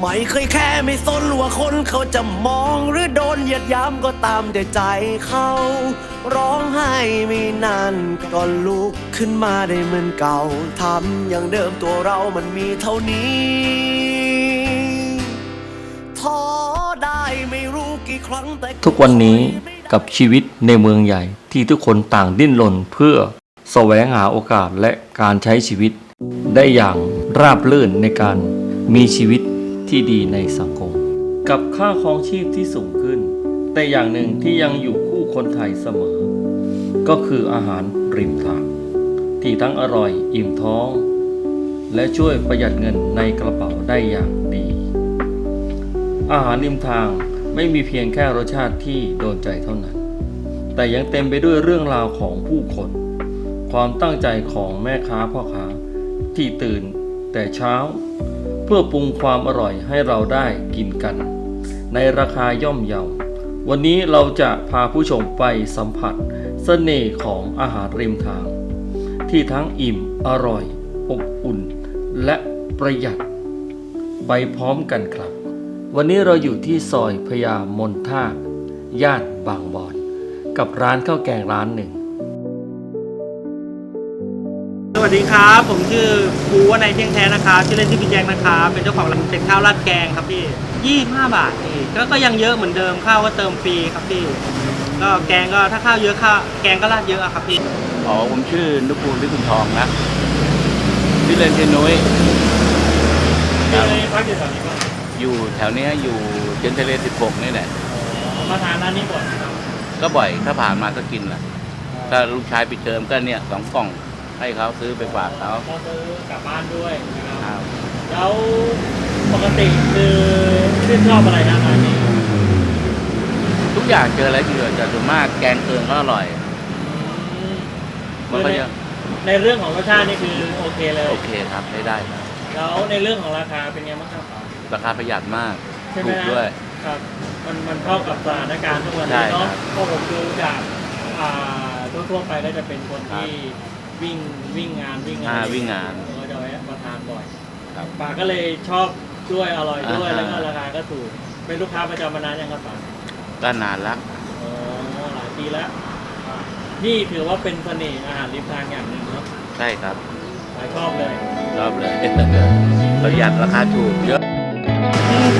ไม่เคยแค่ไม่สนว่าคนเขาจะมองหรือโดนเหยียดย้ำก็ตามแต่ใจเขา ร้องไห้ไม่นานก็ลุกขึ้นมาได้เหมือนเก่าทำอย่างเดิมตัวเรามันมีเท่านี้ท้อได้ไม่รู้กี่ครั้งแต่ทุกวันนี้กับชีวิตในเมืองใหญ่ที่ทุกคนต่างดิ้นรนเพื่อแสวงหาโอกาสและการใช้ชีวิต ได้อย่างราบรื่นในการมีชีวิต ที่ดีในสังคม กับค่าครองชีพที่สูงขึ้น แต่อย่างหนึ่งที่ยังอยู่คู่คนไทยเสมอ ก็คืออาหารริมทางที่ทั้งอร่อยอิ่มท้อง และช่วยประหยัดเงินในกระเป๋าได้อย่างดี อาหารริมทางไม่มีเพียงแค่รสชาติที่โดนใจเท่านั้น แต่ยังเต็มไปด้วยเรื่องราวของผู้คน ความตั้งใจของแม่ค้าพ่อค้าที่ตื่นแต่เช้า เพื่อปรุงความอร่อยให้เราได้กินกัน ในราคาย่อมเยา วันนี้เราจะพาผู้ชมไปสัมผัสเสน่ห์ของอาหารริมทาง ที่ทั้งอิ่มอร่อย อบอุ่น และประหยัด ไปพร้อมกันครับ วันนี้เราอยู่ที่ซอยพญามนท่าย่านบางบอน กับร้านข้าวแกงร้านหนึ่ง วัสดีครับ ผมชื่อภูวนัยเที่ยงแท้นะครับชื่อเล่นชื่อพี่แจ็คนะครับเป็นเจ้าของร้านเป็นข้าวราดแกงครับพี่ 25 บาทนี่ก็ก็ยังเยอะเหมือนเดิมข้าวก็เติมฟรีครับพี่ ก็แกงก็ถ้าข้าวเยอะข้าวแกงก็ราดเยอะอะครับพี่อ๋อผมชื่อนุกูลวิคุณทองนะชื่อเล่นชื่อนุ้ยครับพักอยู่แถวนี้ก่อนอยู่แถวเนี้ยอยู่เจนเทเล16นี่แหละ มาทานร้านนี้บ่อยก็บ่อยถ้าผ่านมาก็กินแหละถ้าลูกชายปิดเทอมก็เนี่ยสองกล่อง ให้เขาซื้อไปฝากเขาก็ซื้อกลับบ้านด้วยนะครับครับแล้วปกติคือชื่นชอบอะไรนะร้านนี้ทุกอย่างเจออะไรเจอแต่ส่วนมากแกงเคืองก็อร่อย มันก็ยังในเรื่องของรสชาตินี่คือโอเคเลย โอเคครับใช้ได้ครับแล้วในเรื่องของราคาเป็นไงบ้างครับราคาประหยัดมากใช่ไหมถูกฮะด้วย ครับมันมันเข้ากับสถานการณ์ทุกวันใช่นี้ครัเนาะบ เพราะผมดูจากอ่าทั่วๆไปก็จะเป็นคนครับที่ วิ่งวิ่งงานวิ่งอ่าอะไรวิ่งงานก็จะแวะมาทานบ่อยครับปาก็เลยชอบด้วยอร่อยด้วยอ่าแล้วก็ราคาก็ถูก เป็นลูกค้าประจำมานานยังครับปาก็นานละอ๋อหลายปีแล้วอ่านี่ถือว่าเป็นเสน่ห์อาหารริมทางอย่างหนึ่งเนาะใช่ครับหลายชอบเลยชอบเลยประหยัดราคาถูกเยอะ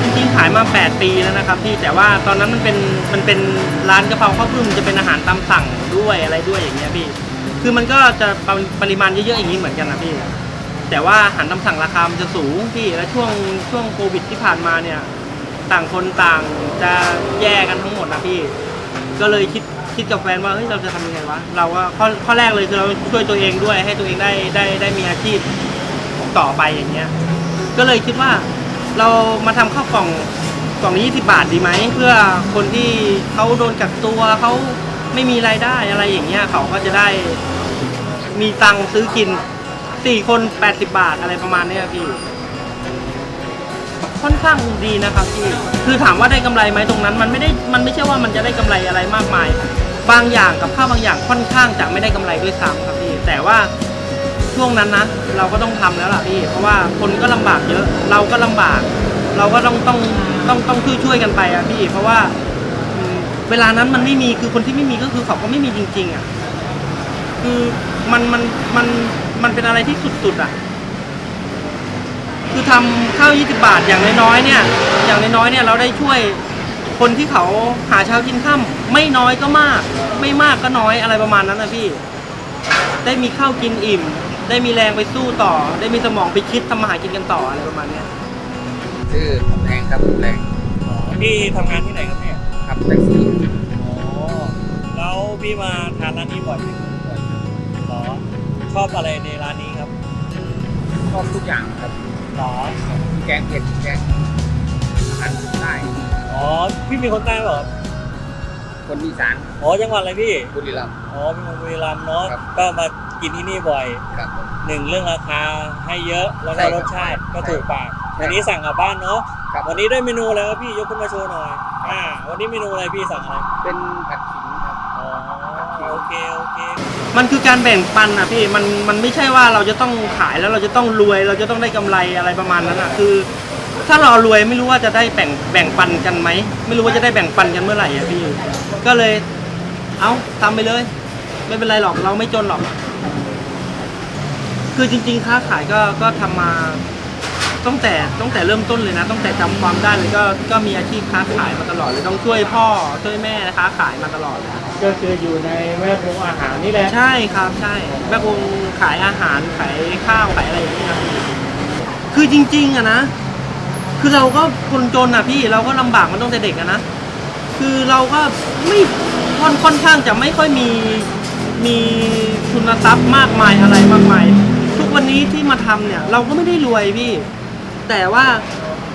จริงๆขายมา 8 ปีแล้วนะครับพี่แต่ว่าตอนนั้นมันเป็นมันเป็นร้านกะเพราข้าวพึ่งจะเป็นอาหารตามสั่งด้วยอะไรด้วยอย่างเงี้ยพี่ คือมันก็จะปริมาณเยอะๆอย่างนี้เหมือนกันนะพี่ แต่ว่าอาหารตามสั่งราคามันจะสูงพี่ แล้วช่วงช่วงโควิดที่ผ่านมาเนี่ย ต่างคนต่างจะแยกกันทั้งหมดนะพี่ ก็เลยคิดคิดกับแฟนว่าเฮ้ยเราจะทำยังไงวะ เราว่าข้อข้อแรกเลยคือเราช่วยตัวเองด้วย ให้ตัวเองได้ได้ได้มีอาชีพต่อไปอย่างเงี้ย ก็เลยคิดว่าเรามาทำข้าวกล่องกล่องละ20 บาทดีไหมเพื่อคนที่เขาโดนกักตัวเขา ไม่มีรายได้อะไรอย่างเงี้ยเขาก็จะได้มีตังค์ซื้อกินสี่คน80บาทอะไรประมาณเนี้ยพี่ ค่อนข้างดีนะครับพี่คือถามว่าได้กำไรไหมตรงนั้น มันไม่ได้มันไม่ใช่ว่ามันจะได้กำไรอะไรมากมาย บางอย่างกับข้าวบางอย่างค่อนข้างจะไม่ได้กำไรด้วยซ้ำครับพี่แต่ว่า ช่วงนั้นนะเราก็ต้องทำแล้วล่ะพี่เพราะว่าคนก็ลำบากเยอะ เราก็ลำบาก เราก็ต้องต้องต้องต้องช่วยช่วยกันไปอะพี่ เพราะว่า เวลานั้นมันไม่มีคือคนที่ไม่มีก็คือเขาก็ไม่มีจริง ๆอะคือมันมันมันมันเป็นอะไรที่สุดๆอะคือทำข้าว20บาทอย่างน้อยๆเนี่ย อย่างน้อยๆเนี่ยเราได้ช่วยคนที่เขาหาเช้ากินค่ำไม่น้อยก็มาก ไม่มากก็น้อยอะไรประมาณนั้นนะพี่ ได้มีข้าวกินอิ่ม ได้มีแรงไปสู้ต่อ ได้มีสมองไปคิดทำมาหากินกันต่ออะไรประมาณเนี้ยชื่อผมแรงครับผมแรงพี่ทำงานที่ไหน ร้านนี้บ่อยไหมหรอชอบอะไรในร้านนี้ครับชชอบทุกอย่างครับหรอแกงเผ็ดแกงอาหารใต้อ๋อพี่มีคนใต้เหรอคนอีสานอ๋อจังหวัดอะไรพี่บุรีรัมย์อ๋อเป็นคนบุรีรัมย์เนาะครับก็มากินที่นี่บ่อยครับผมหนึ่งเรื่องราคาให้เยอะแล้วก็ใช่ครับรสชาติก็ใช่ถูกปากใช่วันนี้สั่งกลับบ้านเนาะครับวันนี้ได้เมนูอะไรครับพี่ยกขึ้นมาโชว์หน่อยอ่าวันนี้เมนูอะไรพี่สั่งอะไรเป็นผัดขิงครับ อ๋อ โอ เคโอเคมันคือการแบ่งปันอะพี่มันมันไม่ใช่ว่าเราจะต้องขายแล้วเราจะต้องรวย เราจะต้องได้กำไรอะไรประมาณนั้นอะคือ ถ้าเรารวยไม่รู้ว่าจะได้แบ่งแบ่งปันกันไหมไม่รู้ว่าจะได้แบ่งปันกันเมื่อไหร่อะพี่ก็เลย เอาทำไปเลย ไม่เป็นไรหรอกเราไม่จนหรอก คือจริง ๆ ค้าขายก็ก็ทำมาตั้งแต่ตั้งแต่เริ่มต้นเลยนะตั้งแต่จำความได้เลยก็ก็มีอาชีพค้าขายมาตลอดเลยต้องช่วยพ่อช่วยแม่ค้าขายมาตลอดเลย ก็คืออยู่ในแวดวงอาหารนี่แหละใช่ครับใช่แม่คงขายอาหารขายข้าวขายอะไรอย่างเงี้ยครับคือจริงๆอะนะ คือเราก็คนจนอะพี่เราก็ลำบากมาตั้งแต่เด็กอะนะ คือเราก็ไม่ค่อนค่อนข้างจะไม่ค่อยมีมีทุนทรัพย์มากมายอะไรมากมาย ทุกวันนี้ที่มาทำเนี่ย เราก็ไม่ได้รวยพี่ แต่ว่า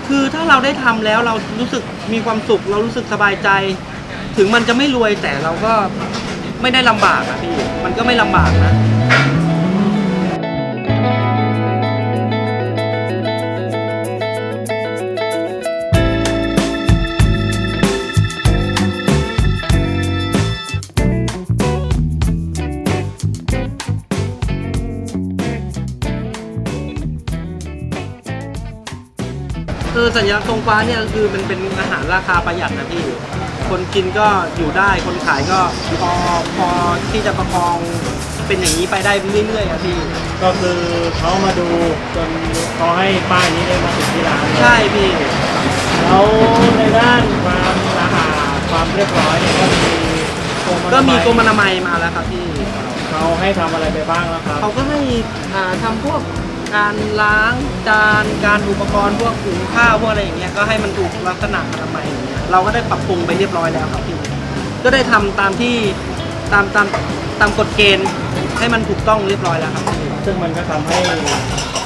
คือถ้าเราได้ทำแล้วเรารู้สึกมีความสุข เรารู้สึกสบายใจ ถึงมันจะไม่รวยแต่เราก็ไม่ได้ลำบากอะพี่มันก็ไม่ลำบากนะ เออสัญญาตรงฟ้าเนี่ยคือมันเป็นอาหารราคาประหยัดนะพี่ คนกินก็อยู่ได้คนขายก็พอพอที่จะประคองเป็นอย่างนี้ไปได้เรื่อยๆอะพี่ ก็คือเขามาดูจนเขาให้ป้ายนี้ได้มาถึงที่ร้านเลยใช่พี่ แล้วในด้านความสะอาดความเรียบร้อยเนี่ยก็มีกรมก็มีกรมออนามัยมาแล้วครับพี่เขาให้ทำอะไรไปบ้างแล้วครับ เขาก็ให้อ่าทำพวกการล้างจานการอุปกรณ์พวกหุงข้าวพวกอะไรอย่างเงี้ยก็ให้มันถูกลักษณะอนามัยอย่างเงี้ย เราก็ได้ปรับปรุงไปเรียบร้อยแล้วครับพี่ก็ได้ทำตามที่ตามตามตามกฎเกณฑ์ให้มันถูกต้องเรียบร้อยแล้วครับพี่ซึ่งมันก็ทำให้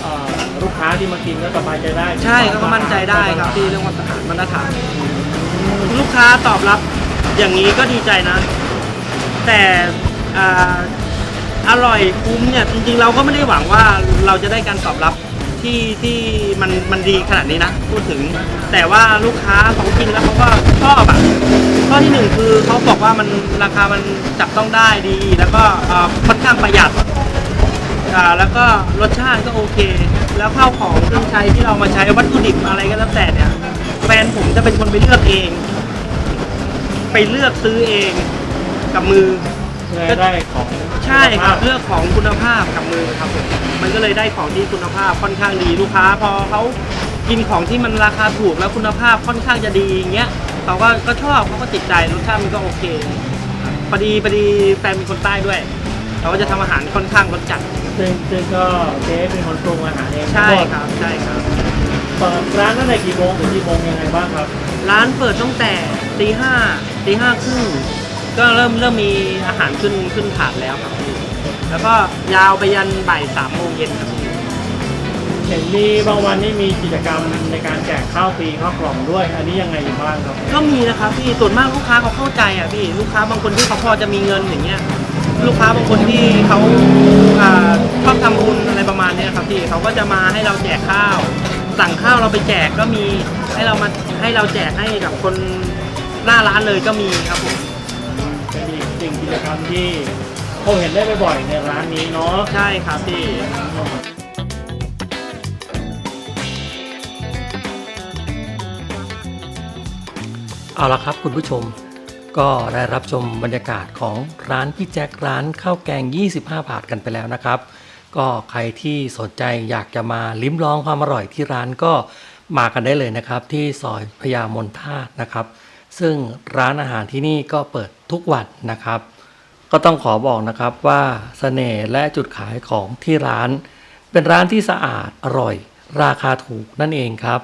เอ่อลูกค้าที่มากินก็สบายใจได้ใช่เขาก็มั่นใจได้ครับพี่เรื่องความสะอาดมาตรฐานลูกค้าตอบรับอย่างนี้ก็ดีใจนะ แต่อ่าอร่อยคุ้มเนี่ยจริงๆเราก็ไม่ได้หวังว่าเราจะได้การตอบรับ ที่ที่มันมันดีขนาดนี้นะพูดถึง แต่ว่าลูกค้าเขากินแล้วเขาก็ชอบอะข้อที่หนึ่งคือเขาบอกว่ามันราคามันจับต้องได้ดี แล้วก็เอ่อค่อนข้างประหยัดอ่าแล้วก็รสชาติก็โอเค แล้วข้าวของเครื่องใช้ที่เรามาใช้วัตถุดิบอะไรก็แล้วแต่เนี่ยแฟนผมจะเป็นคนไปเลือกเอง ไปเลือกซื้อเองกับมือเพื่อให้ได้ของ ใช่ครับณภาพเลือกของคุณภาพกับมือครับผมมันก็เลยได้ของที่คุณภาพค่อนข้างดีลูกค้า พอเขากินของที่มันราคาถูกแล้วคุณภาพค่อนข้างจะดีอย่างเงี้ยเขาก็ก็ชอบเขาก็ติดใจรสชาติมันก็โอเคพอดีพอดีแฟนเป็นคนใต้ด้วยเขาก็จะทำอาหารค่อนข้างรสจัดซึ่งซึ่งก็เจ๊เป็นคนปรุงอาหารเองใช่ทั้งหมดครับใช่ครับ เปิดร้านตั้งแต่กี่โมงถึงกี่โมงยังไงบ้างครับ ร้านเปิดตั้งแต่ตีห้าตีห้าครึ่ง ก็เริ่มเริ่มมีอาหารขึ้นขึ้นถาดแล้วครับพี่แล้วก็ยาวไปยันบ่ายสามโมงเย็นครับพี่เห็นมีบางวันนี่มีกิจกรรมในการแจกข้าวฟรีข้าวกล่องด้วย อันนี้ยังไงอยู่บ้างครับก็มีนะครับพี่ส่วนมากลูกค้าเขาเข้าใจอะพี่ลูกค้าบางคนที่เขาพอจะมีเงินอย่างเงี้ยลูกค้าบางคนที่เขาอ่าชอบทำบุญอะไรประมาณเนี้ยครับพี่เขาก็จะมาให้เราแจกข้าว สั่งข้าวเราไปแจกก็มีให้เรามาให้เราแจกให้กับคนหน้าร้านเลยก็มีครับผมเป็นอีก สิ่งกิจกรรมที่ผมเห็นได้บ่อยๆในร้านนี้เนาะ ใช่ครับพี่ เอาละครับคุณผู้ชมก็ได้รับชมบรรยากาศของร้านพี่แจ็คร้านข้าวแกง 25 บาทกันไปแล้วนะครับ ก็ใครที่สนใจอยากจะมาลิ้มลองความอร่อยที่ร้านก็มากันได้เลยนะครับ ที่ซอยพญามนทาตนะครับ ซึ่งร้านอาหารที่นี่ก็เปิดทุกวันนะครับ ก็ต้องขอบอกนะครับว่าเสน่ห์และจุดขายของที่ร้าน เป็นร้านที่สะอาดอร่อย ราคาถูกนั่นเองครับ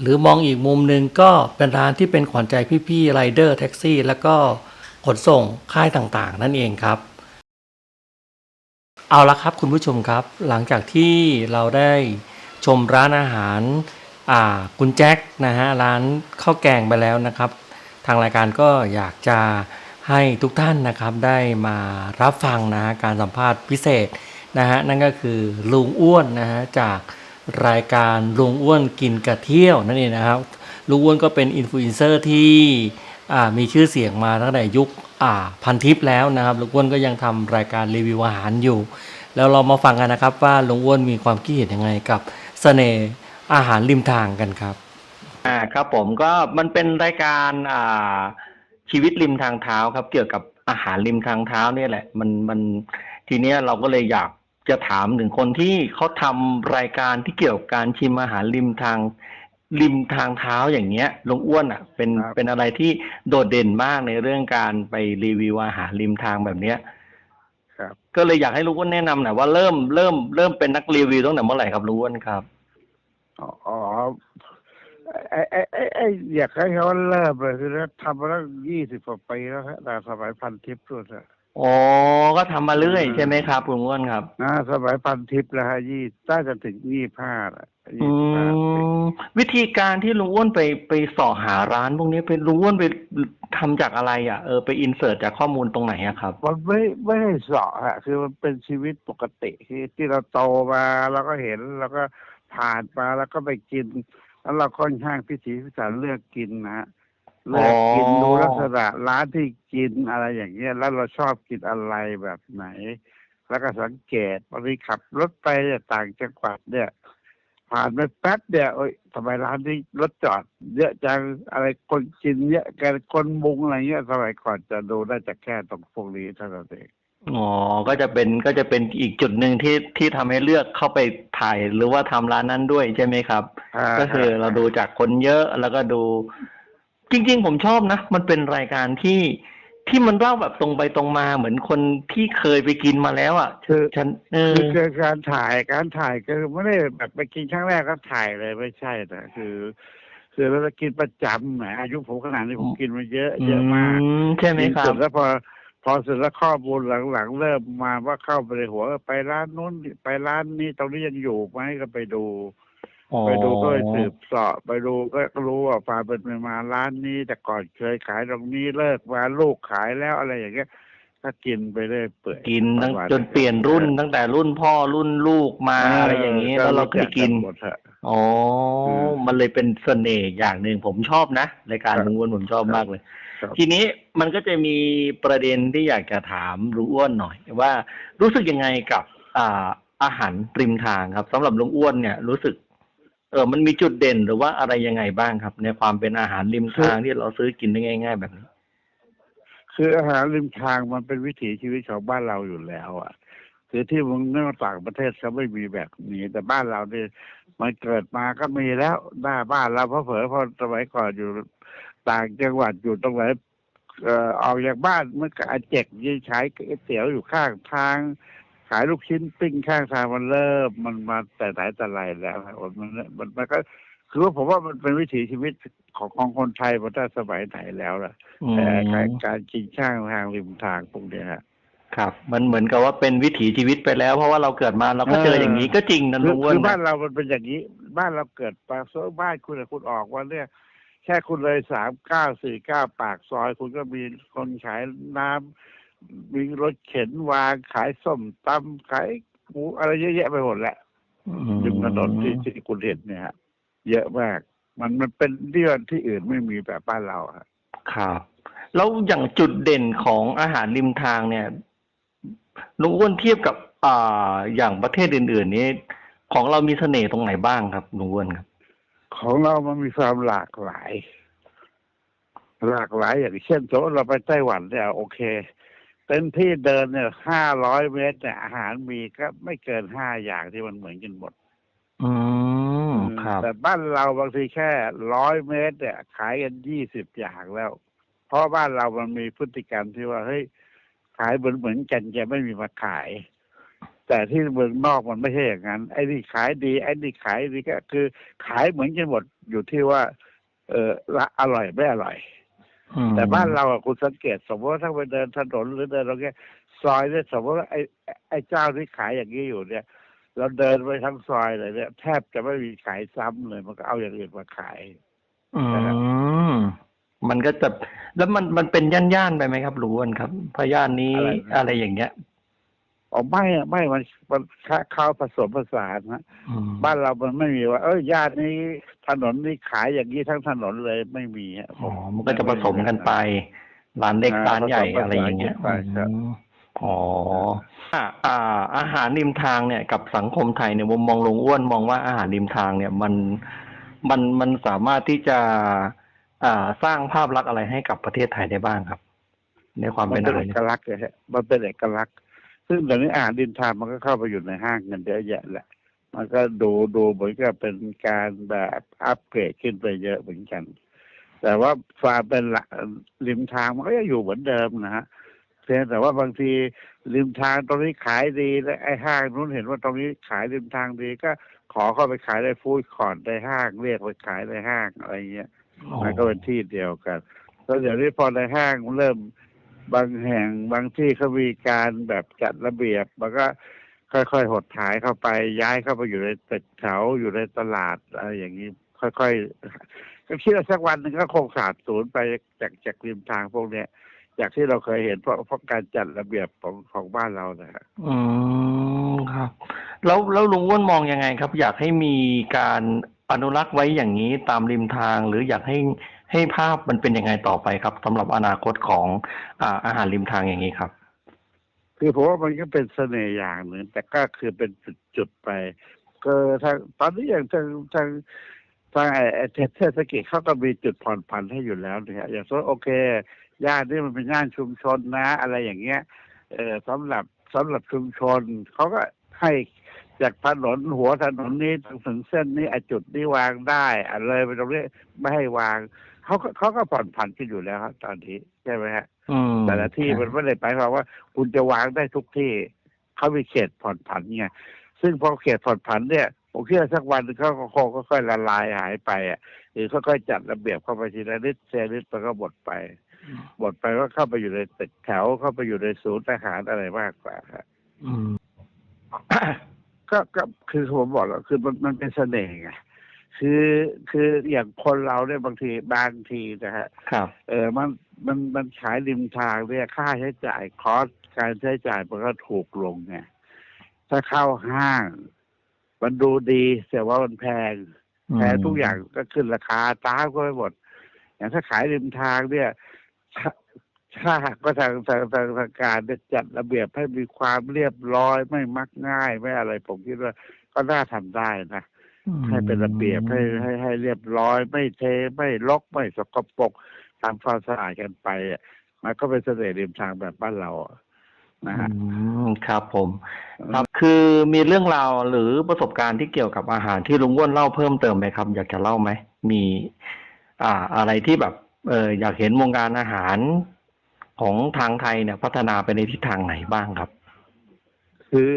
หรือมองอีกมุมหนึ่งก็เป็นร้านที่เป็นขวัญใจพี่ๆไรเดอร์แท็กซี่ แล้วก็ขนส่งค่ายต่างๆ นั่นเองครับ เอาละครับคุณผู้ชมครับ หลังจากที่เราได้ชมร้านอาหารอ่าคุณแจ็คนะฮะร้านข้าวแกงไปแล้วนะครับ ทางรายการก็อยากจะให้ทุกท่านนะครับได้มารับฟังนะฮะการสัมภาษณ์พิเศษนะฮะนั่นก็คือลุงอ้วนนะฮะจากรายการลุงอ้วนกินกระเที่ยวนั่นเองนะครับลุงอ้วนก็เป็นอินฟลูเอนเซอร์ที่มีชื่อเสียงมาตั้งแต่ยุคพันทิปแล้วนะครับลุงอ้วนก็ยังทำรายการรีวิวอาหารอยู่ แล้วเรามาฟังกันนะครับว่าลุงอ้วนมีความคิดเห็นยังไงกับเสน่ห์อาหารริมทางกันครับ อ่าครับผมก็มันเป็นรายการอ่าชีวิตริมทางเท้าครับ เกี่ยวกับอาหารริมทางเท้าเนี่ยแหละ มันมันทีเนี้ยเราก็เลยอยากจะถามถึงคนที่เขาทำรายการที่เกี่ยวกับการชิมอาหารริมทางริมทางเท้าอย่างเงี้ยลุงอ้วนอะ เป็นครับ เป็นอะไรที่โดดเด่นมากในเรื่องการไปรีวิวอาหารริมทางแบบเนี้ย ครับ ก็เลยอยากให้ลุงอ้วนแนะนำหน่อยว่าเริ่มเริ่มเริ่มเป็นนักรีวิวตั้งแต่เมื่อไหร่ครับลุงอ้วนครับ อ๋อ ไอ้ไอ้ไอ้อยากให้เขาเริ่มเลยคือทำมาตั้งยี่สิบกว่าปีแล้วฮะแต่สมัยพันทิพย์ด้วยนะอ๋อ ก็ทำมาเรื่อยใช่ไหมครับลุงอ้วนครับ นะสมัยพันทิพย์แล้วฮะยี่น่าจะถึงยี่ห้าละอืยี่ห้ามวิธีการที่ลุงอ้วนไปไปเสอหาร้านพวกนี้เป็นลุงอ้วนไปทำจากอะไรอะเออไปอินเสิร์ตจากข้อมูลตรงไหนอะครับ มันไม่ไม่ได้เสาะฮะคือมันเป็นชีวิตปกติที่ที่เราโตมาเราก็เห็นแล้วก็ผ่านมาแล้วก็ไปกิน แล้วเราค่อนข้างพิถีพิถันเลือกกินนะฮะเลือกกินอ๋อดูลักษณะร้านที่กินอะไรอย่างเงี้ยแล้วเราชอบกินอะไรแบบไหน แล้วก็สังเกตบางทีขับรถไปเนี่ยต่างจังหวัดเนี่ย ผ่านไปแป๊บเดียวโอ้ยทำไมร้านนี้รถจอด เยอะจังอะไรคนกินเยอะกันคนมุงอะไรเงี้ยสมัยก่อนจะดูได้จากแค่ตรงพวกนี้เท่านั้นเอง อ๋อ ก็จะเป็น ก็จะเป็นอีกจุดหนึ่งที่ที่ทำให้เลือกเข้าไปถ่าย หรือว่าทำร้านนั้นด้วยใช่ไหมครับาก็คือเราดูจากคนเยอะแล้วก็ดู จริง ๆ ผมชอบนะ มันเป็นรายการที่ที่มันเล่าแบบตรงไปตรงมาเหมือนคนที่เคยไปกินมาแล้วอะคือ ฉันเออคือคือการถ่ายการถ่ายก็ไม่ได้แบบไปกินครั้งแรกก็ถ่ายเลยไม่ใช่นะคือ คือเราจะกินประจำแหมอายุผมขนาดนี้ผมกินมาเยอะเยอะมากอืใช่ไหมครัเสร็บจแล้วพอ พอเสร็จแล้วข้อมูลหลังๆ เริ่มมาว่าเข้าไปในหัวไปร้านนู้นไปร้านนี้ตรงนี้ยังอยู่ไหมก็ไปดูอ๋อไปดูก็ไปสืบเสาะไปดูก็รู้ว่าความเป็นมาร้านนี้ แต่ก่อนเคยขายตรงนี้เลิกมาลูกขายแล้วอะไรอย่างเงี้ยก็กินไปเรื่อยเปื่อยกินตั้งประมาณจนเปลี่ยนรุ่นตั้งแต่รุ่นพ่อรุ่นลูกมาอะไรอย่างนี้แล้วเราก็ได้กินหมดเถอะอ๋ออืมมันเลยเป็นเสน่ห์อย่างหนึ่งผมชอบนะรายการครับลุงอ้วนผมชอบมากเลยครับ ทีนี้มันก็จะมีประเด็นที่อยากจะถามลุงอ้วนหน่อย ว่ารู้สึกยังไงกับอ่าอาหารริมทางครับสำหรับลุงอ้วนเนี่ยรู้สึก เออมันมีจุดเด่นหรือว่าอะไรยังไงบ้างครับ ในความเป็นอาหารริมทางที่เราซื้อกินได้ง่าย ๆ แบบนี้ คืออาหารริมทางมันเป็นวิถีชีวิตของบ้านเราอยู่แล้ว อะคือที่เมึงนอกต่างประเทศเขาไม่มีแบบนี้ แต่บ้านเราเนี่ยมันเกิดมาก็มีแล้วหน้าบ้านเราเพราะเผลอพอสมัยก่อนอยู่ ต่างจังหวัดอยู่ตรงไหนเอ่อออกจากบ้านมันก็อาเจกยืนขายก๋วยเตี๋ยวอยู่ข้างทาง ขายลูกชิ้นปิ้งข้างทางมันเริ่มมันมาแต่ไหนแต่ไรแล้วครับมันมันมันก็คือว่าผมว่ามันเป็นวิถีชีวิตของของคนไทยมาตั้งสมัยไหนแล้วล่ะอืมแต่การการกินข้างทางริมทางพวกเนี้ยฮะครับ มันเหมือนกับว่าเป็นวิถีชีวิตไปแล้ว เพราะว่าเราเกิดมาเราก็เจออย่างนี้ก็จริงนะคืลุองอ้วคืนอบ้านนะเรามันเป็นอย่างนี้ บ้านเราเกิดปากซอยบ้านคุณอะคุณออกวันเนี่ยแค่คุณเลยสามเก้าสี่เก้าปากซอย คุณก็มีคนขายน้ำมีรถเข็นวางขายส้มตำขายหมูอะไรเยอะแยะไปหมดแหละริมถนนที่ที่คุณเห็นเนี่ยฮะเยอะมาก มันมันเป็นเรื่องที่อื่นไม่มีแบบบ้านเราฮะครับแล้วอย่างจุดเด่นของอาหารริมทางเนี่ยลุงอ้วนเทียบกับอ่าอย่างประเทศอื่น ๆ นี้ ของเรามีเสน่ห์ตรงไหนบ้างครับลุงอ้วนครับ ของเรามันมีความหลากหลาย หลากหลายอย่างเช่นสมมติเราไปไต้หวันเนี่ยโอเคเต็มที่เดินเนี่ยห้าร้อยเมตรเนี่ยอาหารมีก็ไม่เกินห้าอย่างที่มันเหมือนกันหมด อืมครับแต่บ้านเราบางทีแค่ร้อยเมตร เนี่ย ขายกันยี่สิบอย่างแล้ว เพราะบ้านเรามันมีพฤติกรรมที่ว่าเฮ้ยขายเหมือนเหมือนกันแกไม่มีมาขาย แต่ที่เมืองนอกมันไม่ใช่อย่างนั้น ไอ้นี่ขายดีไอ้นี่ขายดีก็คือ ขายเหมือนกันหมดอยู่ที่ว่า เออละอร่อยไม่อร่อยอืมแต่บ้านเราอะคุณสังเกต สมมติว่าถ้าไปเดินถนนหรือเดินตรงเนี้ยซอยเนี่ยสมมติว่าไอ้ไอ้เจ้าที่ขายอย่างนี้อยู่เนี่ย เราเดินไปทั้งซอยเลยเนี่ยแทบจะไม่มีขายซ้ำเลยมันก็เอาอย่างอื่นมาขาย อืมมันก็จะแล้วมันมันเป็นย่านย่านๆไปไหมครับหลวงครับเพราะย่านนี้อะไรนะอะไรอย่างเงี้ย อ๋อไม่อะไม่มันมันเข้าผสมผสานนะอืมบ้านเรามันไม่มีว่า เออญาตินี้ถนนนี้ขายอย่างนี้ทั้งถนนเลยไม่มีฮะผอ๋อมันก็จะผสมกันไปร้านเล็กอ่าร้านใหญ่ผสมผสานอะไรอย่างเงี้ยกันไปครับอืมอ๋ออ่าอ่า อาหารริมทางเนี่ยกับสังคมไทยเนี่ยมุมมองลุงอ้วนมองว่าอาหารริมทางเนี่ยมันมันมันสามารถที่จะอ่าสร้างภาพลักษณ์อะไรให้กับประเทศไทยได้บ้างครับ ในความมัเป็นนเป็นอาหารเอกลักษณ์เลยฮะมันเป็นเอกลักษณ์ ซึ่งเดี๋ยวนี้อาหารดินทานมันก็เข้าไปอยู่ในห้างกันเยอะแยะแหละ มันก็ดูดูเหมือนกับเป็นการแบบอัปเกรดขึ้นไปเยอะเหมือนกัน แต่ว่าความเป็นหลักริมทางมันก็ยังอยู่เหมือนเดิมนะฮะเพียงแต่ว่าบางทีริมทางตรงนี้ขายดีแล้วไอ้ห้างนู้นเห็นว่าตรงนี้ขายริมทางดีก็ขอเข้าไปขายในฟู้ดคอร์ทในห้างเรียกไปขายในห้างอะไรเงี้ยมันก็เป็นที่เดียวกันแล้วเดี๋ยวนี้พอในห้างเริ่ม บางแห่งบางที่เขามีการแบบจัดระเบียบ มันก็ค่อยๆ หดหายเข้าไปย้ายเข้าไปอยู่ในตึกแถวอยู่ในตลาดอะไรอย่างนี้ ค่อยๆก็คิดว่าสักวันหนึ่งก็คงขาดศูนย์ไปจากจากริมทางพวกเนี้ยจากที่เราเคยเห็นเพราะเพราะการจัดระเบียบของของบ้านเรานะฮะอืมครับ แล้วแล้วลุงอ้วนมองยังไงครับ อยากให้มีการ อนุรักษ์ไว้อย่างนี้ตามริมทาง หรืออยากให้ให้ภาพมันเป็นยังไงต่อไปครับสำหรับอนาคตของอาอาหารริมทางอย่างนี้ครับ คือผมว่ามันก็เป็นเสน่ห์อย่างหนึ่งแต่ก็คือเป็นจุดไปก็ทางตอนนี้อย่างทางทางทางไอ้ไอ้เทศกิจเขาก็มีจุดผ่อนผันให้อยู่แล้วนะฮะอย่างเช่นโอเคย่านนี้มันเป็นย่านชุมชนนะ อะไรอย่างเงี้ย เออสำหรับสำหรับชุมชนเขาก็ให้ จากถนนหัวถนนนี้ถึงถึงเส้นนี้ไอ้จุดนี้วางได้อะไรไปตรงนี้ไม่ให้วางเขาก็เขาก็ผ่อนผันกันอยู่แล้วครับตอนนี้ใช่ไหมฮะอืมแต่ละที่มันไม่ได้ไปความว่า คุณจะวางได้ทุกที่เขามีเขตผ่อนผันไงซึ่งพอเขตผ่อนผันเนี่ยผมคิดว่าสักวันหนึ่งเขาก็คงค่อยๆละลายหายไปอะหรือค่อยๆจัดระเบียบเข้าไปทีละนิดเซนิดมันก็หมดไปหมดไปก็เข้าไปอยู่ในตึกแถวเข้าไปอยู่ในศูนย์อาหารอะไรมากกว่าครับอืม ก็ก็คือผมบอกแล้วคือมันมันเป็นเสน่ห์ไงคือคืออย่างคนเราเนี่ยบางทีบางทีนะฮะครับ เออมันมันมันขายริมทางเนี่ยค่าใช้จ่ายคอสการใช้จ่ายมันก็ถูกลงไงถ้าเข้าห้าง มันดูดีแต่ว่ามันแพงแพงทุกอย่างก็ขึ้นราคาตามก็ไปหมดอย่างถ้าขายริมทางเนี่ย ถ้าถ้าหากว่าทางทางทางทางการเนี่ยจัดระเบียบให้มีความเรียบร้อยไม่มักง่ายไม่อะไรผมคิดว่าก็น่าทำได้นะให้เป็นระเบียบให้ให้ให้เรียบร้อย ไม่เทไม่ลกไม่สกปรกทำความสะอาดกันไปอะมันก็เป็นเสน่ห์ริมทางแบบบ้านเราอะนะฮะอืมครับผมครับคือมีเรื่องราวหรือประสบการณ์ที่เกี่ยวกับอาหารที่ลุงอ้วนเล่าเพิ่มเติมไหมครับ อยากจะเล่าไหมมี อ่า อะไรที่แบบ เอออยากเห็นวงการอาหาร ของทางไทยเนี่ยพัฒนาไปในทิศทางไหนบ้างครับ คือ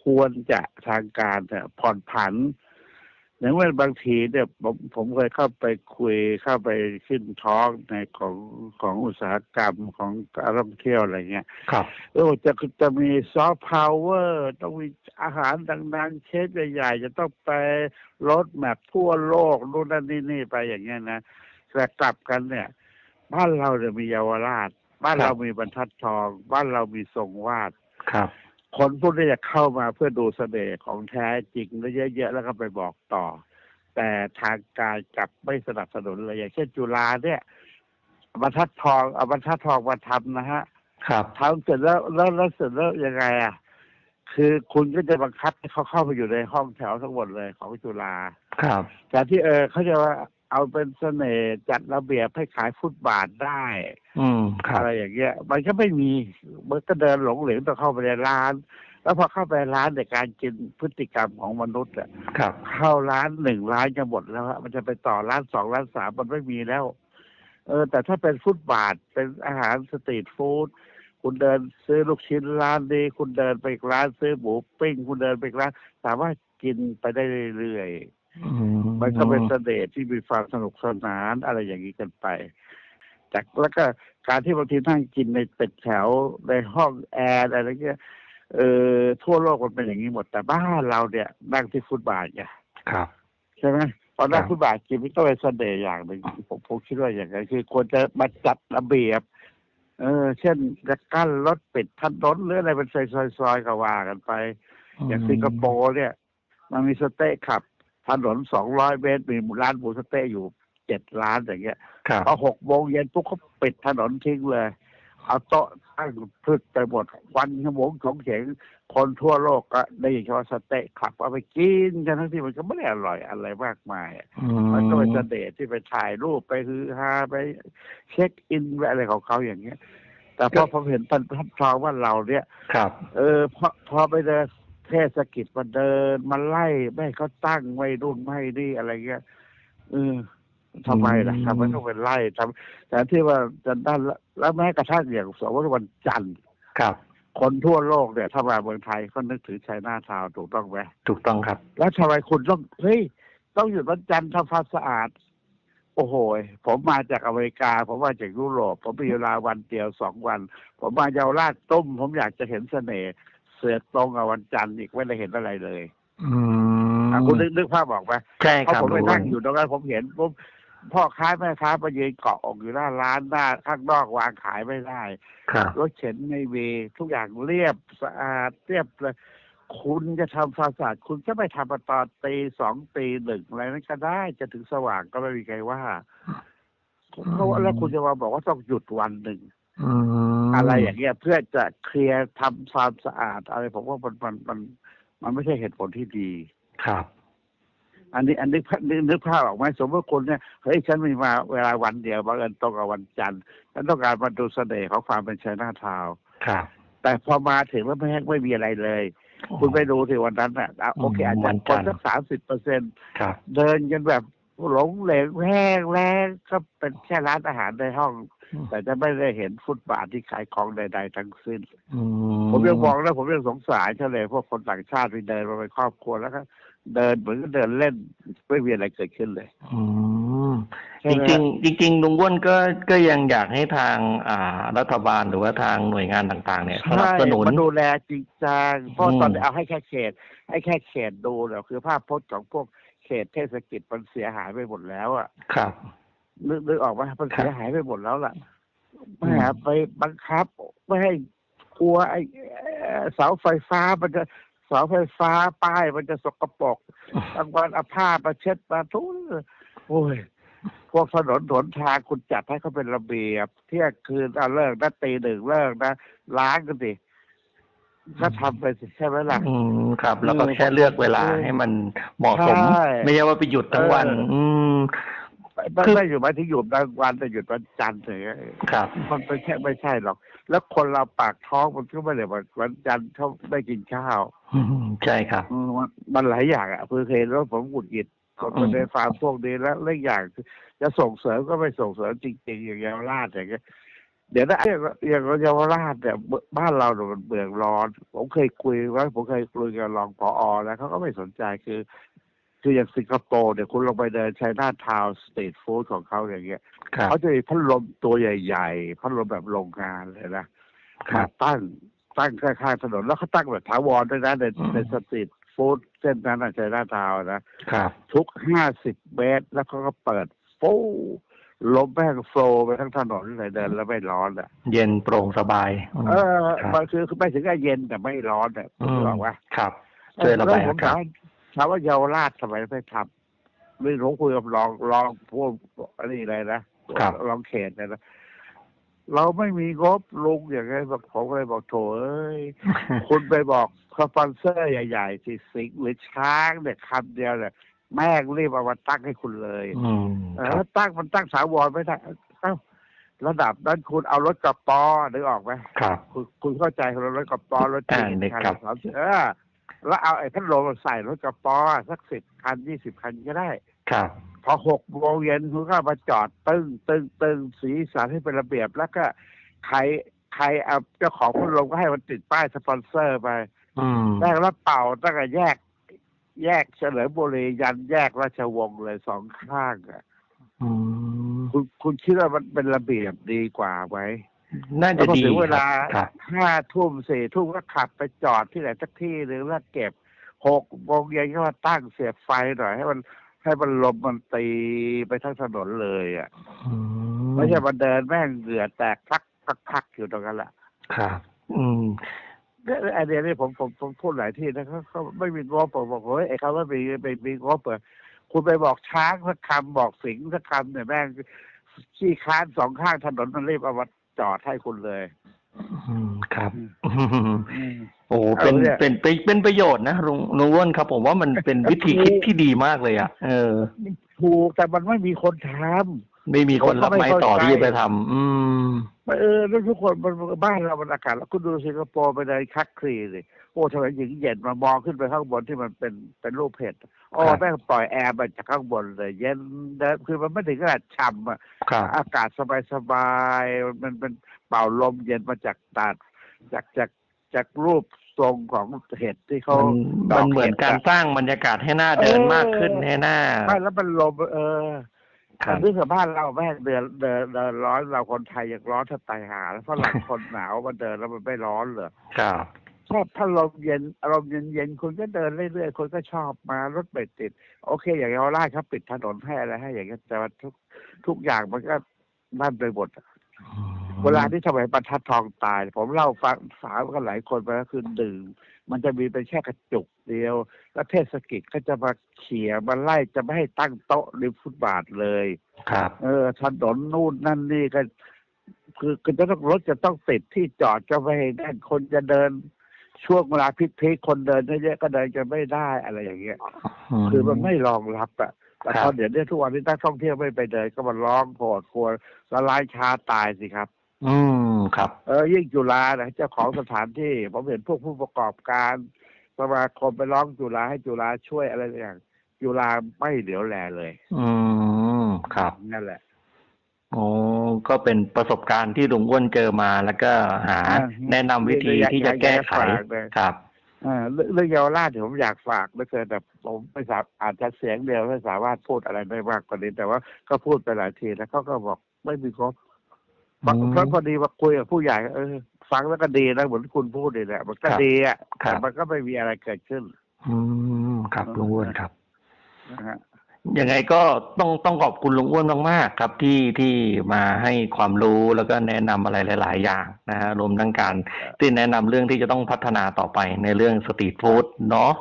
ควรจะทางการเนี่ยผ่อนผันอย่างว่าบางทีเนี่ยผมผมเคยเข้าไปคุยเข้าไปขึ้นทอล์กในของของอุตสาหกรรมของการท่องเที่ยวอะไรเงี้ย ครับเออจะจะมีซอฟต์พาวเวอร์ต้องมีอาหารดังๆ เชฟใหญ่ๆ จะต้องไปรถแมพทั่วโลกนู่นนั่นนี่นี่ไปอย่างเงี้ยนะแต่กลับกันเนี่ย บ้านเราเนี่ยมีเยาวราช บ้านครับเรามีบรรทัดทอง บ้านเรามีทรงวาดครับ คนพวกนี้จะเข้ามาเพื่อดูเสน่ห์ของแท้จริงแล้วเยอะๆแล้วก็ไปบอกต่อ แต่ทางการกลับไม่สนับสนุนเลยอย่างเช่นจุฬาเนี่ยบรรทัดทองเอาบรรทัดทองมาทำนะฮะครับทำเสร็จแล้วแล้วแล้วเสร็จแล้วยังไงอะคือคุณก็จะบังคับให้เขาเข้าไปอยู่ในห้องแถวทั้งหมดเลยของจุฬาครับแต่ที่เออเขาจะว่า เอาเป็นเสน่ห์จัดระเบียบให้ขายฟุตบาทได้ อืมครับอะไรอย่างเงี้ย มันก็ไม่มีมันก็เดินหลงเหลงต้องเข้าไปในร้าน แล้วพอเข้าไปร้านในการกินพฤติกรรมของมนุษย์อะครับ เข้าร้านหนึ่งร้านจะหมดแล้วฮะมันจะไปต่อร้านสองร้านสามมันไม่มีแล้ว เออ แต่ถ้าเป็นฟุตบาทเป็นอาหารสตรีทฟู้ดคุณเดินซื้อลูกชิ้นร้านนี้คุณเดินไปอีกร้านซื้อหมูปิ้ง คุณเดินไปอีกร้านสามารถกินไปได้เรื่อยๆอื มันก็เป็นเสน่ห์ที่มีความสนุกสนานอะไรอย่างนี้กันไป จากแล้วก็การที่บางทีนั่งกินในตึกแถวในห้องแอร์อะไรเงี้ยเออทั่วโลกมันเป็นอย่างนี้หมดแต่บ้านเราเนี่ยนั่งที่ฟุตบาทไงครับ ใช่ไหมพอนั่งครับฟุตบาทกินไม่ต้องเป็นเสน่ห์อย่างหนึ่งผมผมคิดว่าอย่างนั้นคือควรจะมาจัดระเบียบ เออ เช่นจะกั้นรถปิดถนนหรืออะไรเป็นซอยๆๆก็ว่ากันไป อย่างสิงคโปร์เนี่ย มันมีสเต๊ะขับ ถนนสองร้อยเมตรมีร้านหมูสเต๊ะอยู่เจ็ดร้านอย่างเงี้ยครับพอหกโมงเย็นปุ๊บเขาปิดถนนทิ้งเลย เอาโต๊ะตั้งพืชไปหมดควันขโมงของเฉงคนทั่วโลกก็ได้ยินคำว่าสเต๊ะขับเอาไปกินกันทั้งที่มันก็ไม่ได้อร่อยอะไรมากมายอะอืมันก็เป็นเสน่ห์ที่ไปถ่ายรูปไปฮือฮาไปเช็คอินไปอะไรของเขาอย่างเงี้ยแต่พอผมเห็นพันพันทองว่าเราเนี่ยครับ เออพอพอไปเดิน เทศกิจมาเดินมาไล่ไม่ให้เขาตั้งไว้รุ่นไม่ให้นี่อะไรเงี้ยเออทำไมล่ะอืมทำไมต้องเป็นไล่ทำแต่ที่ว่าจะด้านละแล้วแม้กระทั่งอย่างสมมติวันจันทร์ครับ คนทั่วโลกเนี่ยถ้ามาเมืองไทยก็นึกถึงชัยนาทาวน์ถูกต้องไหมถูกต้องครับ แล้วทำไมคุณต้องเฮ้ยต้องหยุดวันจันทร์ทำความสะอาด โอ้โหยผมมาจากอเมริกา ผมมาจากยุโรป ผมมีเวลาวันเดียวสองวัน ผมมาเยาวราชต้ม ผมอยากจะเห็นเสน่ห์ เสือตรงกับวันจันทร์อีกไม่ได้เห็นอะไรเลย อืมอะคุณนึกนึกภาพบอกไหมใช่เพราะครับผมไปลุงนั่งอยู่ตรงนั้นผมเห็นปุ๊บพ่อค้าแม่ค้ามายืนเกาะอกอยู่หน้าร้านหน้าข้างนอกวางขายไม่ได้ ครับ รถเข็นในเวย์ทุกอย่างเรียบสะอาดเรียบเลยคุณจะทำความสะอาดคุณก็ไปทำมาตอนตีสองตีหนึ่งอะไรนั้นก็ได้จะถึงสว่างก็ไม่มีใครว่าเพราะว่าแล้วคุณจะมาบอกว่าต้องหยุดวันหนึ่ง อืม อะไรอย่างเงี้ยเพื่อจะเคลียร์ทำความสะอาด อะไรผมว่ามันมันมันมันไม่ใช่เหตุผลที่ดีครับ อันนี้อันนี้นึกนึกภาพออกไหมสมมติคุณเนี่ยเฮ้ยฉันมีมาเวลาวันเดียวบังเอิญตรงกับวันจันทร์ฉันต้องการมาดูเสน่ห์ของความเป็นชยนาทาวน์ครับ แต่พอมาถึงแล้วไม่ไม่มีอะไรเลยคุณไปดูที่วันนั้นอะอะโอเคอาจจะวันคจันนทร์สักสามสิบเปอร์เซ็นครับเดินกันแบบหลงเหลงแห้งแรงก็เป็นแค่ร้านอาหารในห้องอืม แต่จะไม่ได้เห็นฟุตบาทที่ขายของใด ๆ ทั้งสิ้นอืผมยังมองแล้วผมยังสงสารเขาเลยพวกคนต่างชาติไปเดินมาเป็นครอบครัวแล้วก็เดินเหมือนก็เดินเล่นไม่มีอะไรเกิดขึ้นเลยอืมใช่จไหมริงๆจริงๆลุงอ้วนก็ก็ยังอยากให้ทางอ่ารัฐบาลหรือว่าทางหน่วยงานต่างๆ เนี่ยสนับใช่สนุนมาดูแลจริงจังเพราะอืมตอนนี้เอาให้แค่เขตให้แค่เขตดูเนี่ยคือภาพพจน์ของพวกเขตเทศกิจมันเสียหายไปหมดแล้วอะครับ นึกนึกออกไหมมันครับเสียหายไปหมดแล้วล่ะอืมไม่หาไปบังคับ ไม่ให้กลัวไอ้เอ่อเสาไฟฟ้ามันจะเสาไฟฟ้าป้ายมันจะสกปรกบางวันเอาผ้ามาเช็ดมาทุกโอ้ยพวกถนนหนทางคุณจัดให้เขาเป็นระเบียบ เที่ยงคืนเอาเลิกนะตีหนึ่งเลิกนะล้างกันสิก็ทำไปสิใช่ไหมล่ะอืมครับ แล้วก็เออแค่เลือกเวลาให้มันเหมาะสมใช่ไม่ใช่ว่าไปหยุดทั้งวันเออ อือืมไม่คือไม่อยู่หมายถึงหยุดบางวันแต่หยุดวันจันทร์อย่างเงี้ยครับ มันไม่ใช่ไม่ใช่หรอก แล้วคนเราปากท้องมันก็ไม่ได้ว่าวันจันทร์เขาไม่กินข้าวอืมใช่ครับอืมมันมันหลายอย่างอะเพื่อเคยแล้วผมหงุดหงิดคนอืมในฟาร์มพวกนี้แล้วเรื่องอย่างคือจะส่งเสริมก็ไม่ส่งเสริมจริงๆอย่างเยาวราชอย่างเงี้ยเดี๋ยวนะอย่างอย่างเยาวราชเนี่ยบ้านเราเนี่ยมันเบืองร้อน ผมเคยคุยไว้ผมเคยคุยกับรองพอแล้วเขาก็ไม่สนใจคือ คืออย่างสิงคโปร์เนี่ยคุณลงไปเดินช i นาทาวน์สตรีทฟู้ดของเขาอย่างเงี้ยครับเขาจะมีพัดลมตัวใหญ่ๆพัดลมแบบโรงงานเลยนะครับมาตั้งตั้งข้างๆถนนแล้วเขาตั้งแบบถาวรด้วยนะในอืมในสตรีทฟู้ดเส้นนั้นอะใจหน้าทาวน์นะครับทุกห้าสิบเมตรแล้วเขาก็เปิดฟูลมแม่งโฟลว์ไปทั้งถนนเลยเดินแล้วไม่ร้อนอะ เย็นโปร่งสบายมเออครับมันคือคือไม่ถึงกับเย็นแต่ไม่ร้อนอะอืมบอกว่าครับช่วยระบายผมอากาศ ถามถามว่าเยาวราชทำไมไม่ทำไม่รู้คุยกับรองรองพวกอันนี้เลยนะครับรองเขตเลยนะ เราไม่มีงบลุงอย่างไงบอกผมก็เลยบอกโถเอ้ยคุณไปบอกสปอนเซอร์ใหญ่ๆสิสิงห์หรือช้างเนี่ยคำเดียวเนี่ยแม่งรีบเอามาตั้งให้คุณเลยอืมเออครับตั้งมันตั้งสาวรไม่ได้เอ้าระดับนั้นคุณเอารถกระป๋อนึกออกไหมครับ คุณคุณเข้าใจรถกระป๋อรถอ่าจีนนึกคันครับสามสิบเออ แล้วเอาไอ้พัดลมมาใส่รถกระป๋อสักสิบคันยี่สิบคันก็ได้ ครับ พอหกโมงเย็นคุณก็มาจอดตึ้งตึ้งตึ้งสีสันให้เป็นระเบียบ แล้วก็ใครใครเอาเจ้าของพัดลมก็ให้มันติดป้ายสปอนเซอร์ไปอืมแรกแล้วเป่าตั้งแต่แยก แยกเฉลิมบุรียันแยกราชวงศ์เลยสองข้างอะอืมคุณคุณคิดว่ามันเป็นระเบียบดีกว่าไหม น่าแล้จะวพอดีถึงเวลาครับห้าทุ่มสี่ทุ่มก็ขับไปจอดที่ไหนสักที่หรือแล้วเก็บหกโมงเย็นก็มาตั้งเสียบไฟหน่อยให้มันให้มันลมมันตีไปทั้งถนนเลยอะอืมไม่ใช่มาเดินแม่งเหงื่อแตกพักพักพักอยู่ตรงนั้นแหละครับ อืมเนี่ยไอเดียนี่ผมผมผมพูดหลายที่นะเขาเขาไม่มีงบผมบอกเฮ้ยไอ้คำว่ามีไม่มีงบเปิดคุณไปบอกช้างสักคำบอกสิงสักคำเนี่ยแม่งขี้ค้านสองข้างถนนมันรีบเอามา จอดให้คุณเลย อืมครับอืมโอ้โหเป็นเอาเนี่ย เป็นเป็นเป็นประโยชน์นะลุงลุงอ้วนครับ ผมว่ามันเป็นวิธีคิดที่ดีมากเลยอะเออ ถูกแต่มันไม่มีคนทำ ไม่มีคนรับไม้ต่อที่จะไปทำอืม เออแล้วทุกคนมันบ้านเรามันอากาศแล้วคุณดูสิงคโปร์ไปเลยคักคลีเลย โอ้ทำไมหญิงเย็นมามองขึ้นไปข้างบนที่มันเป็นเป็นรูปเห็ดโอ้ครับ แม่งปล่อยแอร์มาจากข้างบนเลย เย็นเดินคือมันไม่ถึงขนาดฉ่ำอะครับ อากาศสบายๆมันเป็นเป่าลมเย็นมาจากตาดจากจากจากรูปทรงของเห็ดที่เขามันดมันเหมือนการห็ดะสร้างบรรยากาศให้หน้าเดินมากขึ้นให้หน้าไม่แล้วมันลมเออครับนึกถึงบ้านเราแม่งเดินเดินเดินร้อนเราคนไทยยังร้อนถ้าตายหาแล้วฝรั่งคนหนาวมันเดินแล้วมันไม่ร้อนเหรอ ครับ ชอบถ้าลมเย็นอารมณ์เย็นๆคุณก็เดินเรื่อยๆคนก็ชอบมารถไม่ติด โอเค อย่างเยาวราชเขาปิดถนนให้อะไรให้อย่างเงี้ยแต่ว่าทุกทุกอย่างมันก็นั่นไปหมดอะเวลาที่ทำไมบรรทัดทองตาย ผมเล่าฟังสาวกันหลายคนไปก็คือดื่มมันจะมีเป็นแค่กระจุกเดียว แล้วเทศกิจก็จะมาเขี่ยมาไล่จะไม่ให้ตั้งโต๊ะริมฟุตบาทเลยครับ เออถนนนู่นนั่นนี่ก็คือคือจะต้องรถจะต้องติดที่จอดก็ไม่ให้แน่นคนจะเดิน ช่วงเวลาพลิกๆคนเดินเยอะๆก็เดินจะไม่ได้อะไรอย่างเงี้ยคือมันไม่รองรับอะแต่ครับตอนเดี๋ยวนี้ทุกวันนี้นักท่องเที่ยวไม่ไปเดินก็มันร้องโหดกลัวละลายชาตายสิครับ อืมครับเออยิ่งจุฬานะเจ้าของสถานที่ผมเห็นพวกผู้ประกอบการสมาคมไปร้องจุฬาให้จุฬาช่วยอะไรอย่างจุฬาไม่เหลียวแลเลย อืมครับนั่นแหละ โอ้ก็เป็นประสบการณ์ที่ลุงอ้วนเจอมาแล้วก็หาอ่าแนะนำวิธีที่จะแก้ไขอยากจะฝากเลยครับเออเรื่องเรื่องเยาวราชเดี๋ยวผมอยากฝากเหลือเกินแต่ผมไม่สามอาจจะเสียงเดียวไม่สามารถพูดอะไรได้มากกว่านี้ แต่ว่าก็พูดไปหลายทีแล้วเขาก็บอกไม่มีครบอืมเพราะพอดีมาคุยกับผู้ใหญ่เออฟังแล้วก็ดีนะเหมือนคุณพูดนี่แหละมันก็ครับดีอะครัแต่บมันก็ไม่มีอะไรเกิดขึ้นอืมครับลุงอ้วนครับนะฮะ ยังไงก็ต้องต้องขอบคุณลุงอ้วนมากๆครับที่ที่มาให้ความรู้แล้วก็แนะนำอะไรหลาย ๆ อย่างนะฮะรวมทั้งการที่แนะนำเรื่องที่จะต้องพัฒนาต่อไปในเรื่องสตรีทฟู้ดเนาะ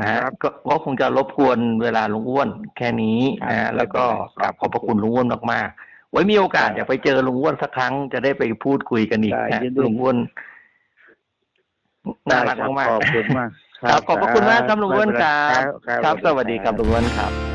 นะฮะก็ก็คงจะรบกวนเวลาลุงอ้วนแค่นี้นะฮะแล้วก็กราบขอบพระคุณลุงอ้วนมากๆ ไว้มีโอกาสอยากไปเจอลุงอ้วนสักครั้งจะได้ไปพูดคุยกันอีกได้นะยินดี ลุงอ้วนน่ารักได้ครับมากขอบคุณมากๆ ครับขอบพระคุณมากครับลุงอ้วนครับ ครับครับสวัสดีครับลุงอ้วนครับ